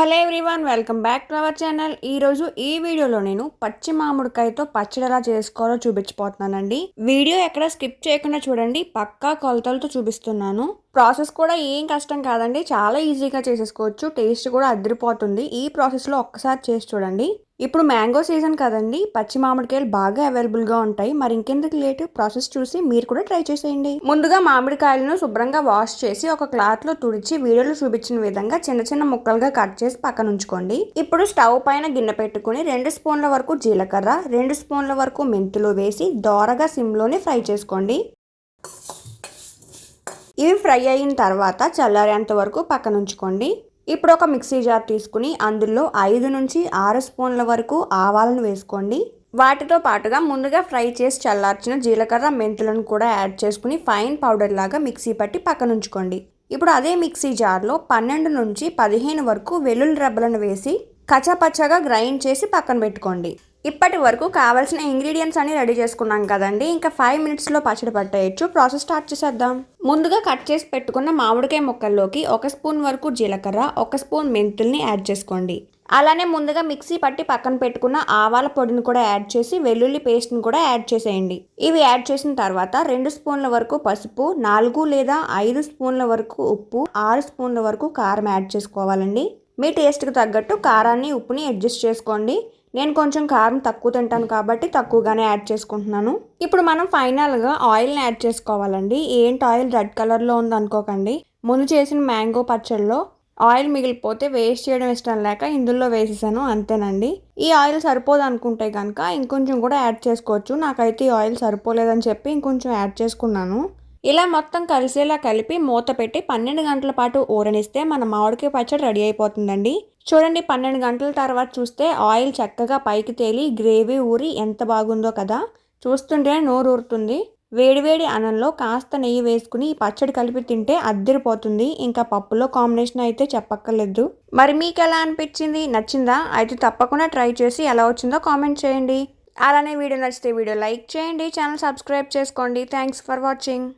Hello everyone welcome back to our channel. ఈ రోజు ఈ వీడియోలో నేను పచ్చి మామిడికాయతో పచ్చడి ఎలా చేసుకోవాలో చూపించిపోతున్నానండి వీడియో ఎక్కడ స్కిప్ చేయకుండా చూడండి పక్కా కొలతలతో చూపిస్తున్నాను. ప్రాసెస్ కూడా ఏం కష్టం కాదండి చాలా ఈజీగా చేసేసుకోవచ్చు టేస్ట్ కూడా అదిరిపోతుంది. ఈ ప్రాసెస్లో ఒక్కసారి చేసి చూడండి. ఇప్పుడు మ్యాంగో సీజన్ కదండి. పచ్చి మామిడికాయలు బాగా అవైలబుల్గా ఉంటాయి. మరి ఇంకెందుకు లేటు? ప్రాసెస్ చూసి మీరు కూడా ట్రై చేసేయండి. ముందుగా మామిడికాయలను శుభ్రంగా వాష్ చేసి ఒక క్లాత్లో తుడిచి వీడియోలో చూపించిన విధంగా చిన్న చిన్న ముక్కలుగా కట్ చేసి పక్కన ఉంచుకోండి. ఇప్పుడు స్టవ్ పైన గిన్నె పెట్టుకుని రెండు స్పూన్ల వరకు జీలకర్ర రెండు స్పూన్ల వరకు మెంతులు వేసి దోరగా సిమ్లోనే ఫ్రై చేసుకోండి. ఇవి ఫ్రై అయిన తర్వాత చల్లారేంత వరకు పక్కన ఉంచుకోండి. ఇప్పుడు ఒక మిక్సీ జార్ తీసుకుని అందులో ఐదు నుంచి ఆరు స్పూన్ల వరకు ఆవాలను వేసుకోండి. వాటితో పాటుగా ముందుగా ఫ్రై చేసి చల్లార్చిన జీలకర్ర మెంతులను కూడా యాడ్ చేసుకుని ఫైన్ పౌడర్ లాగా మిక్సీ పట్టి పక్కన ఉంచుకోండి ఇప్పుడు అదే మిక్సీ జార్లో పన్నెండు నుంచి పదిహేను వరకు వెల్లుల్లి రబ్బలను వేసి కచ్చపచ్చగా గ్రైండ్ చేసి పక్కన పెట్టుకోండి. ఇప్పటి వరకు కావాల్సిన ఇంగ్రీడియంట్స్ అన్ని రెడీ చేసుకున్నాం కదండి. ఇంకా ఫైవ్ మినిట్స్లో పచ్చడి పట్టేయచ్చు. ప్రాసెస్ స్టార్ట్ చేసేద్దాం. ముందుగా కట్ చేసి పెట్టుకున్న మామిడికాయ ముక్కల్లోకి ఒక స్పూన్ వరకు జీలకర్ర ఒక స్పూన్ మెంతుల్ని యాడ్ చేసుకోండి. అలానే ముందుగా మిక్సీ పట్టి పక్కన పెట్టుకున్న ఆవాల పొడిని కూడా యాడ్ చేసి వెల్లుల్లి పేస్ట్ని కూడా యాడ్ చేసేయండి. ఇవి యాడ్ చేసిన తర్వాత రెండు స్పూన్ల వరకు పసుపు నాలుగు లేదా ఐదు స్పూన్ల వరకు ఉప్పు ఆరు స్పూన్ల వరకు కారం యాడ్ చేసుకోవాలండి. మీ టేస్ట్కి తగ్గట్టు కారాన్ని ఉప్పుని అడ్జస్ట్ చేసుకోండి. నేను కొంచెం కారం తక్కువ తింటాను కాబట్టి తక్కువగానే యాడ్ చేసుకుంటున్నాను. ఇప్పుడు మనం ఫైనల్గా ఆయిల్ని యాడ్ చేసుకోవాలండి. ఏంటి ఆయిల్ రెడ్ కలర్లో ఉంది అనుకోకండి. ముందు చేసిన మ్యాంగో పచ్చడిలో ఆయిల్ మిగిలిపోతే వేస్ట్ చేయడం ఇష్టం లేక ఇందులో వేసేసాను అంతేనండి. ఈ ఆయిల్ సరిపోదు అనుకుంటే కనుక ఇంకొంచెం కూడా యాడ్ చేసుకోవచ్చు. నాకైతే ఈ ఆయిల్ సరిపోలేదని చెప్పి ఇంకొంచెం యాడ్ చేసుకున్నాను. ఇలా మొత్తం కలిసేలా కలిపి మూత పెట్టి పన్నెండు గంటల పాటు ఊరనిస్తే మన మామిడికాయ పచ్చడి రెడీ అయిపోతుందండి. చూడండి పన్నెండు గంటల తర్వాత చూస్తే ఆయిల్ చక్కగా పైకి తేలి గ్రేవీ ఊరి ఎంత బాగుందో కదా. చూస్తుంటే నోరు ఊరుతుంది. వేడివేడి అన్నంలో కాస్త నెయ్యి వేసుకుని ఈ పచ్చడి కలిపి తింటే అద్దరిపోతుంది. ఇంకా పప్పులో కాంబినేషన్ అయితే చెప్పక్కర్లేదు. మరి మీకు ఎలా అనిపించింది? నచ్చిందా? అయితే తప్పకుండా ట్రై చేసి ఎలా వచ్చిందో కామెంట్ చేయండి. అలానే వీడియో నచ్చితే వీడియో లైక్ చేయండి. ఛానల్ సబ్స్క్రైబ్ చేసుకోండి. Thanks for watching.